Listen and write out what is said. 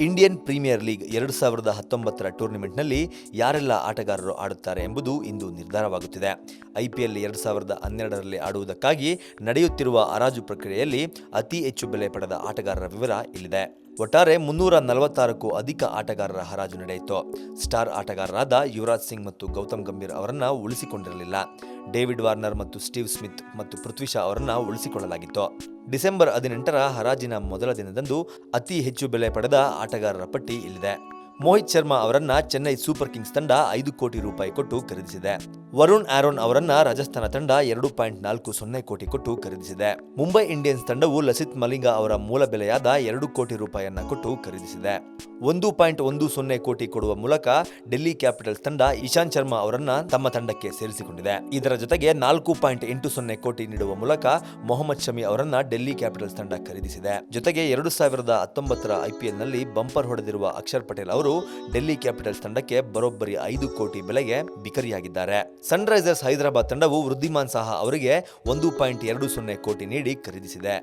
Indian premier league ಎರಡು ಸಾವಿರದ ಹತ್ತೊಂಬತ್ತರ ಟೂರ್ನಿಮೆಂಟ್ನಲ್ಲಿ ಯಾರೆಲ್ಲ ಆಟಗಾರರು ಆಡುತ್ತಾರೆ ಎಂಬುದು ಇಂದು ನಿರ್ಧಾರವಾಗುತ್ತಿದೆ. ಐಪಿಎಲ್ ಎರಡು ಸಾವಿರದ ಹನ್ನೆರಡರಲ್ಲಿ ಆಡುವುದಕ್ಕಾಗಿ ನಡೆಯುತ್ತಿರುವ ಹರಾಜು ಪ್ರಕ್ರಿಯೆಯಲ್ಲಿ ಅತಿ ಹೆಚ್ಚು ಬೆಲೆ ಪಡೆದ ಆಟಗಾರರ ವಿವರ ಇಲ್ಲಿದೆ. ಒಟ್ಟಾರೆ ಮುನ್ನೂರ ನಲವತ್ತಾರಕ್ಕೂ ಅಧಿಕ ಆಟಗಾರರ ಹರಾಜು ನಡೆಯಿತು. ಸ್ಟಾರ್ ಆಟಗಾರರಾದ ಯುವರಾಜ್ ಸಿಂಗ್ ಮತ್ತು ಗೌತಮ್ ಗಂಭೀರ್ ಅವರನ್ನು ಉಳಿಸಿಕೊಂಡಿರಲಿಲ್ಲ. ಡೇವಿಡ್ ವಾರ್ನರ್ ಮತ್ತು ಸ್ಟೀವ್ ಸ್ಮಿತ್ ಮತ್ತು ಪೃಥ್ವಿ ಶಾ ಅವರನ್ನು ಉಳಿಸಿಕೊಳ್ಳಲಾಗಿತ್ತು. ಡಿಸೆಂಬರ್ ಹದಿನೆಂಟರ ಹರಾಜಿನ ಮೊದಲ ದಿನದಂದು ಅತಿ ಹೆಚ್ಚು ಬೆಲೆ ಪಡೆದ ಆಟಗಾರರ ಪಟ್ಟಿ ಇಲ್ಲಿದೆ. ಮೋಹಿತ್ ಶರ್ಮಾ ಅವರನ್ನ ಚೆನ್ನೈ ಸೂಪರ್ ಕಿಂಗ್ಸ್ ತಂಡ ಐದು ಕೋಟಿ ರೂಪಾಯಿ ಕೊಟ್ಟು ಖರೀದಿಸಿದೆ. ವರುಣ್ ಆರೋನ್ ಅವರನ್ನ ರಾಜಸ್ಥಾನ ತಂಡ ಎರಡು ಪಾಯಿಂಟ್ ನಾಲ್ಕು ಸೊನ್ನೆ ಕೋಟಿ ಕೊಟ್ಟು ಖರೀದಿಸಿದೆ. ಮುಂಬೈ ಇಂಡಿಯನ್ಸ್ ತಂಡವು ಲಸಿತ್ ಮಲಿಂಗ ಅವರ ಮೂಲ ಬೆಲೆಯಾದ ಎರಡು ಕೋಟಿ ರೂಪಾಯಿಯನ್ನ ಕೊಟ್ಟು ಖರೀದಿಸಿದೆ. ಒಂದು ಪಾಯಿಂಟ್ ಒಂದು ಸೊನ್ನೆ ಕೋಟಿ ಕೊಡುವ ಮೂಲಕ ಡೆಲ್ಲಿ ಕ್ಯಾಪಿಟಲ್ಸ್ ತಂಡ ಇಶಾಂತ್ ಶರ್ಮಾ ಅವರನ್ನ ತಮ್ಮ ತಂಡಕ್ಕೆ ಸೇರಿಸಿಕೊಂಡಿದೆ. ಇದರ ಜೊತೆಗೆ ನಾಲ್ಕು ಪಾಯಿಂಟ್ ಎಂಟು ಸೊನ್ನೆ ಕೋಟಿ ನೀಡುವ ಮೂಲಕ ಮೊಹಮ್ಮದ್ ಶಮಿ ಅವರನ್ನ ಡೆಲ್ಲಿ ಕ್ಯಾಪಿಟಲ್ಸ್ ತಂಡ ಖರೀದಿಸಿದೆ. ಜೊತೆಗೆ ಎರಡು ಸಾವಿರದ ಹತ್ತೊಂಬತ್ತರ ಐಪಿಎಲ್ನಲ್ಲಿ ಬಂಪರ್ ಹೊಡೆದಿರುವ ಅಕ್ಷರ್ ಪಟೇಲ್ ಅವರು ಡೆಲ್ಲಿ ಕ್ಯಾಪಿಟಲ್ಸ್ ತಂಡಕ್ಕೆ ಬರೋಬ್ಬರಿ ಐದು ಕೋಟಿ ಬೆಲೆಗೆ ಬಿಕರಿಯಾಗಿದ್ದಾರೆ. ಸನ್ರೈಸರ್ಸ್ ಹೈದರಾಬಾದ್ ತಂಡವು ವೃದ್ಧಿಮಾನ್ ಸಾಹಾ ಅವರಿಗೆ ಒಂದು ಪಾಯಿಂಟ್ ಎರಡು ಸೊನ್ನೆ ಕೋಟಿ ನೀಡಿ ಖರೀದಿಸಿದೆ.